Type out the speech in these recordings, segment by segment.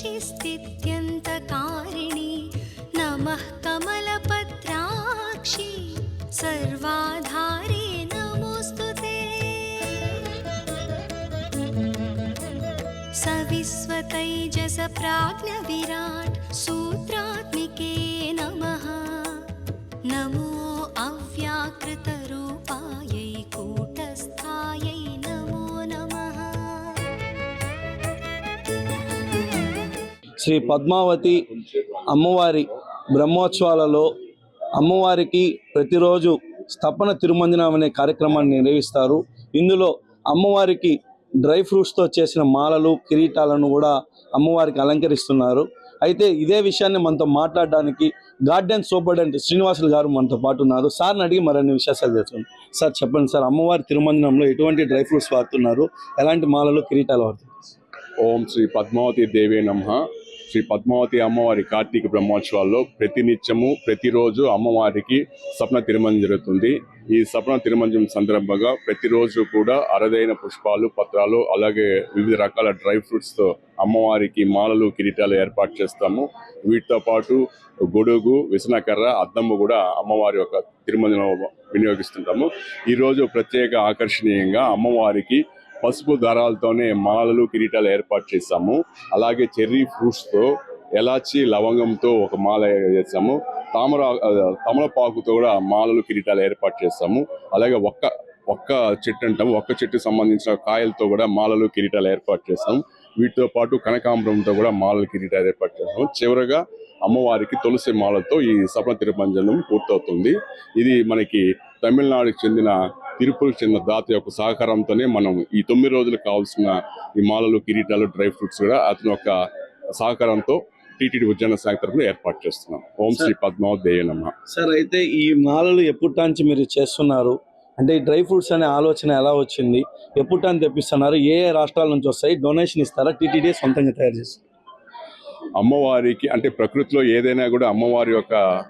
सृष्टिस्थित्यन्तकारिणि नमः कमलपत्राक्षि सर्वाधारे नमोऽस्तु ते सविस्वतैजसप्राज्ञविराट् శ్రీ పద్మావతి అమ్మవారి బ్రహ్మోత్సవాలలో అమ్మవారికి ప్రతిరోజు స్థపన తిరుమంజనం అనే కార్యక్రమాన్ని నిర్వహిస్తారు. ఇందులో అమ్మవారికి డ్రై ఫ్రూట్స్తో చేసిన మాలలు కిరీటాలను కూడా అమ్మవారికి అలంకరిస్తున్నారు. అయితే ఇదే విషయాన్ని మనతో మాట్లాడడానికి గార్డెన్ సూపరింటెండెంట్ శ్రీనివాసులు గారు మనతో పాటు ఉన్నారు. సార్ని అడిగి మరిన్ని విశేషాలు తెలుసుకుందాం. సార్ చెప్పండి సార్ అమ్మవారి తిరుమంజనంలో ఎటువంటి డ్రై ఫ్రూట్స్ వాడుతున్నారు? ఎలాంటి మాలలు కిరీటాలు వాడుతున్నారు? ఓం శ్రీ పద్మావతి దేవే నమ. శ్రీ పద్మావతి అమ్మవారి కార్తీక బ్రహ్మోత్సవాల్లో ప్రతి నిత్యము ప్రతిరోజు అమ్మవారికి సపన తిరుమలం జరుగుతుంది. ఈ సప్న తిరుమంజం సందర్భంగా ప్రతిరోజు కూడా అరుదైన పుష్పాలు పత్రాలు అలాగే వివిధ రకాల డ్రై ఫ్రూట్స్తో అమ్మవారికి మాలలు కిరీటాలు ఏర్పాటు చేస్తాము. వీటితో పాటు గొడుగు విసనకర్ర అద్దము కూడా అమ్మవారి యొక్క తిరుమంజనం వినియోగిస్తుంటాము. ఈరోజు ప్రత్యేక ఆకర్షణీయంగా అమ్మవారికి పసుపు దారాలతోనే మాలలు కిరీటాలు ఏర్పాటు చేశాము. అలాగే చెర్రీ ఫ్రూట్స్తో ఎలాచి లవంగంతో ఒక మాల చేసాము తామర తమలపాకుతో కూడా మాలలు కిరీటాలు ఏర్పాటు చేస్తాము అలాగే ఒక్క ఒక్క చెట్టు అంటాము ఒక్క చెట్టుకు సంబంధించిన కాయలతో కూడా మాలలు కిరీటాలు ఏర్పాటు చేస్తాం వీటితో పాటు కనకాంబరంతో కూడా మాలలు కిరీటాలు ఏర్పాటు చేస్తాము చివరగా అమ్మవారికి తులసి మాలతో ఈ సపన తిరుపంజనం పూర్తవుతుంది. ఇది మనకి తమిళనాడుకు చెందిన తిరుపతికి చెందిన దాత యొక్క సహకారంతోనే మనం ఈ తొమ్మిది రోజులకు కావాల్సిన ఈ మాలలు కిరీటాలు డ్రై ఫ్రూట్స్ కూడా అతని యొక్క సహకారంతో టీటీడీ ఉద్యాన శాఖ తరఫున ఏర్పాటు చేస్తున్నాం. ఓం శ్రీ పద్మావతి దేయనమ్మ సార్ అయితే ఈ మాలలు ఎప్పుటాంచి మీరు చేస్తున్నారు? అంటే ఈ డ్రై ఫ్రూట్స్ అనే ఆలోచన ఎలా వచ్చింది? ఎప్పుటాన్ని తెప్పిస్తున్నారు? ఏ ఏ రాష్ట్రాల నుంచి వస్తాయి? డొనేషన్ ఇస్తారా? టీటీడీ సొంతంగా తయారు చేస్తారు అమ్మవారికి అంటే ప్రకృతిలో ఏదైనా కూడా అమ్మవారి యొక్క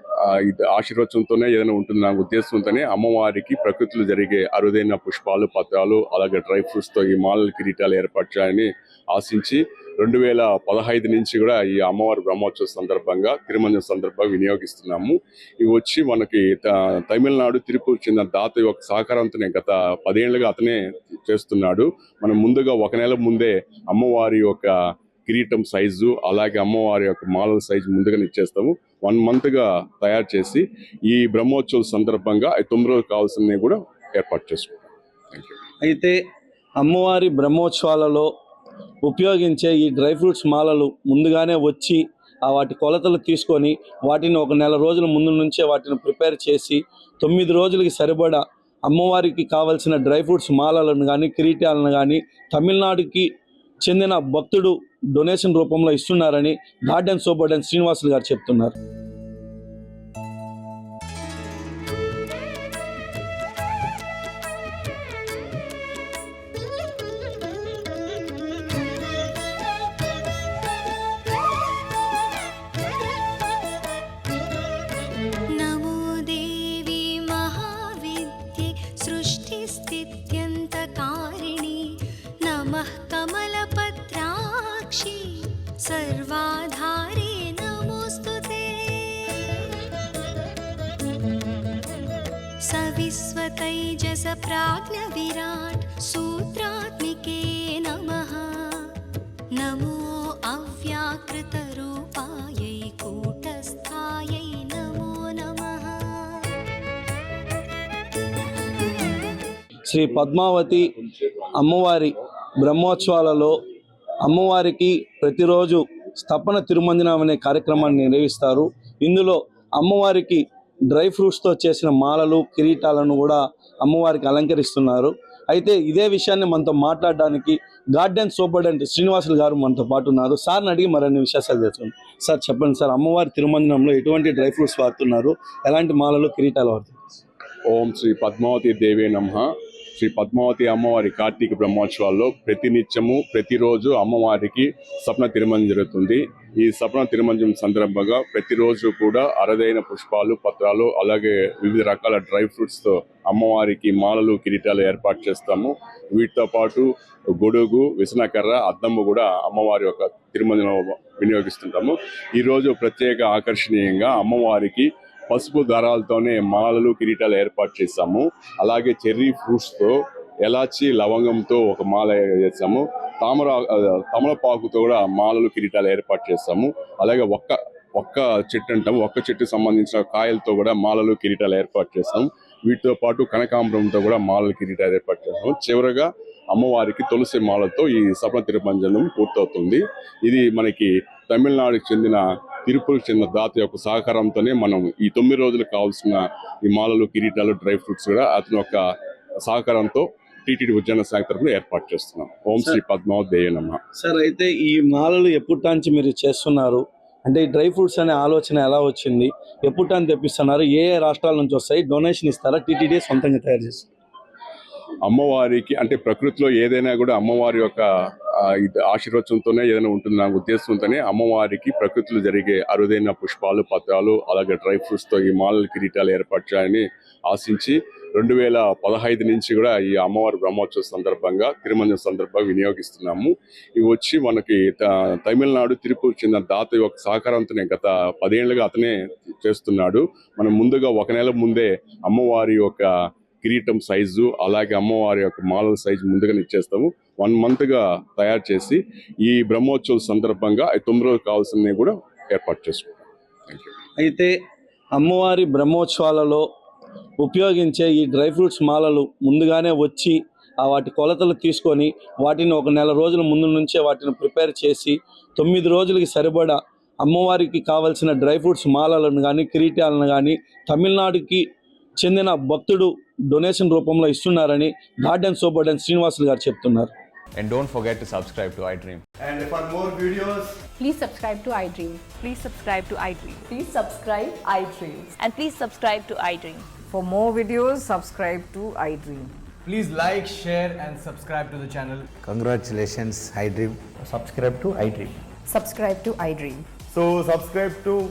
ఇది ఆశీర్వచనంతోనే ఏదైనా ఉంటుంది నా ఉద్దేశంతోనే అమ్మవారికి ప్రకృతిలో జరిగే అరుదైన పుష్పాలు పత్రాలు అలాగే డ్రై ఫ్రూట్స్తో ఈ మాలల కిరీటాలు ఏర్పాటు చేయాలని ఆశించి రెండు వేల పదహైదు నుంచి కూడా ఈ అమ్మవారి బ్రహ్మోత్సవ సందర్భంగా తిరుమంజన సందర్భంగా వినియోగిస్తున్నాము. ఇవి వచ్చి మనకి త- తమిళనాడు తిరుపతి చెందిన దాత యొక్క సహకారంతోనే గత పదేళ్ళుగా అతనే చేస్తున్నాడు. మనం ముందుగా ఒక నెల ముందే అమ్మవారి యొక్క కిరీటం సైజు అలాగే అమ్మవారి యొక్క మాలల సైజు ముందుగానే ఇచ్చేస్తాము. వన్ మంత్గా తయారు చేసి ఈ బ్రహ్మోత్సవం సందర్భంగా తొమ్మిది రోజులు కావాల్సినవి కూడా ఏర్పాటు చేసుకుంటాం. అయితే అమ్మవారి బ్రహ్మోత్సవాలలో ఉపయోగించే ఈ డ్రై ఫ్రూట్స్ మాలలు ముందుగానే వచ్చి వాటి కొలతలు తీసుకొని వాటిని ఒక నెల రోజుల ముందు నుంచే వాటిని ప్రిపేర్ చేసి తొమ్మిది రోజులకి సరిపడా అమ్మవారికి కావలసిన డ్రై ఫ్రూట్స్ మాలలను కానీ కిరీటాలను కానీ తమిళనాడుకి చెందిన భక్తుడు డొనేషన్ రూపంలో ఇస్తున్నారని గార్డెన్ సూపర్డెంట్ శ్రీనివాసులు గారు చెప్తున్నారు. सर्वाधारे नमोऽस्तु ते सविस्वतैजसप्राज्ञविराट् सूत्रात्मिके नमः नमो अव्याकृतरूपायै कूटस्थायै नमो नमः శ్రీ పద్మావతి అమ్మవారి బ్రహ్మోత్సవాలలో అమ్మవారికి ప్రతిరోజు స్థపన తిరుమంజనం అనే కార్యక్రమాన్ని నిర్వహిస్తారు. ఇందులో అమ్మవారికి డ్రై ఫ్రూట్స్తో చేసిన మాలలు కిరీటాలను కూడా అమ్మవారికి అలంకరిస్తున్నారు. అయితే ఇదే విషయాన్ని మనతో మాట్లాడడానికి గార్డెన్ సూపరింటెండెంట్ శ్రీనివాసులు గారు మనతో పాటు ఉన్నారు. సార్ని అడిగి మరిన్ని విశేషాలు తెలుసుకోండి సార్ చెప్పండి సార్ అమ్మవారి తిరుమంజనంలో ఎటువంటి డ్రై ఫ్రూట్స్ వాడుతున్నారు? ఎలాంటి మాలలు కిరీటాలు వాడుతున్నారు? ఓం శ్రీ పద్మావతి దేవే నమ. శ్రీ పద్మావతి అమ్మవారి కార్తీక బ్రహ్మోత్సవాల్లో ప్రతినిత్యము ప్రతిరోజు అమ్మవారికి సప్న తిరుమంజనం జరుగుతుంది. ఈ స్వప్న తిరుమంజం సందర్భంగా ప్రతిరోజు కూడా అరుదైన పుష్పాలు పత్రాలు అలాగే వివిధ రకాల డ్రై ఫ్రూట్స్తో అమ్మవారికి మాలలు కిరీటాలు ఏర్పాటు చేస్తాము. వీటితో పాటు గొడుగు విసనకర్ర అద్దము కూడా అమ్మవారి యొక్క తిరుమంజనం వినియోగిస్తుంటాము. ఈరోజు ప్రత్యేక ఆకర్షణీయంగా అమ్మవారికి పసుపు దారాలతోనే మాలలు కిరీటాలు ఏర్పాటు చేశాము. అలాగే చెర్రీ ఫ్రూట్స్తో ఎలాచి లవంగంతో ఒక మాల చేసాము తామర తమలపాకుతో కూడా మాలలు కిరీటాలు ఏర్పాటు చేస్తాము అలాగే ఒక్క ఒక్క చెట్టు అంటాము. ఒక్క చెట్టు సంబంధించిన కాయలతో కూడా మాలలు కిరీటాలు ఏర్పాటు చేస్తాము వీటితో పాటు కనకాంబరంతో కూడా మాలలు కిరీటాలు ఏర్పాటు చేస్తాము చివరగా అమ్మవారికి తులసి మాలతో ఈ సపన తిరుపంజనం పూర్తవుతుంది. ఇది మనకి తమిళనాడుకి చెందిన తిరుపతికి చెందిన దాత యొక్క సహకారంతోనే మనం ఈ తొమ్మిది రోజులకు కావాల్సిన ఈ మాలలు కిరీటాలు డ్రై ఫ్రూట్స్ కూడా అతని యొక్క సహకారంతో టీటీడీ ఉద్యాన శాఖ తరఫున ఏర్పాటు చేస్తున్నాం. ఓం శ్రీ పద్మావతి దేయనమ్మ సార్ అయితే ఈ మాలలు ఎప్పుటాంచి మీరు చేస్తున్నారు? అంటే ఈ డ్రై ఫ్రూట్స్ అనే ఆలోచన ఎలా వచ్చింది? ఎప్పుటాన్ని తెప్పిస్తున్నారు? ఏ ఏ రాష్ట్రాల నుంచి వస్తాయి? డొనేషన్ ఇస్తారా? టీటీడీ సొంతంగా తయారు చేస్తారు అమ్మవారికి అంటే ప్రకృతిలో ఏదైనా కూడా అమ్మవారి యొక్క ఆశీర్వచనంతోనే ఏదైనా ఉంటుంది నా ఉద్దేశంతోనే అమ్మవారికి ప్రకృతిలో జరిగే అరుదైన పుష్పాలు పత్రాలు అలాగే డ్రై ఫ్రూట్స్తో ఈ మాలల కిరీటాలు ఏర్పాటు చేయాలని ఆశించి రెండు వేల పదహైదు నుంచి కూడా ఈ అమ్మవారి బ్రహ్మోత్సవ సందర్భంగా తిరుమంజన సందర్భంగా వినియోగిస్తున్నాము. ఇవి వచ్చి మనకి త- తమిళనాడు తిరుపతి చెందిన దాత యొక్క సహకారంతోనే గత పదేళ్ళుగా అతనే చేస్తున్నాడు. మనం ముందుగా ఒక నెల ముందే అమ్మవారి యొక్క కిరీటం సైజు అలాగే అమ్మవారి యొక్క మాలల సైజు ముందుగానే ఇచ్చేస్తాము. వన్ మంత్గా తయారు చేసి ఈ బ్రహ్మోత్సవం సందర్భంగా తొమ్మిది రోజులు కావాల్సినవి కూడా ఏర్పాటు చేసుకుంటాం. అయితే అమ్మవారి బ్రహ్మోత్సవాలలో ఉపయోగించే ఈ డ్రై ఫ్రూట్స్ మాలలు ముందుగానే వచ్చి ఆ వాటి కొలతలు తీసుకొని వాటిని ఒక నెల రోజుల ముందు నుంచే వాటిని ప్రిపేర్ చేసి తొమ్మిది రోజులకి సరిపడా అమ్మవారికి కావలసిన డ్రై ఫ్రూట్స్ మాలలను కానీ కిరీటాలను కానీ తమిళనాడుకి చెందిన భక్తుడు డొనేషన్ రూపంలో ఇస్తున్నారని గార్డెన్ సూపర్డెంట్ శ్రీనివాసులు గారు చెప్తున్నారు and don't forget to subscribe to iDream. And for more videos, Please subscribe to iDream. Please subscribe to iDream. Please subscribe iDream. And please subscribe to iDream. For more videos, subscribe to iDream. please like, share, and subscribe to the channel. Congratulations, iDream. Subscribe to iDream. Subscribe to iDream. So, subscribe to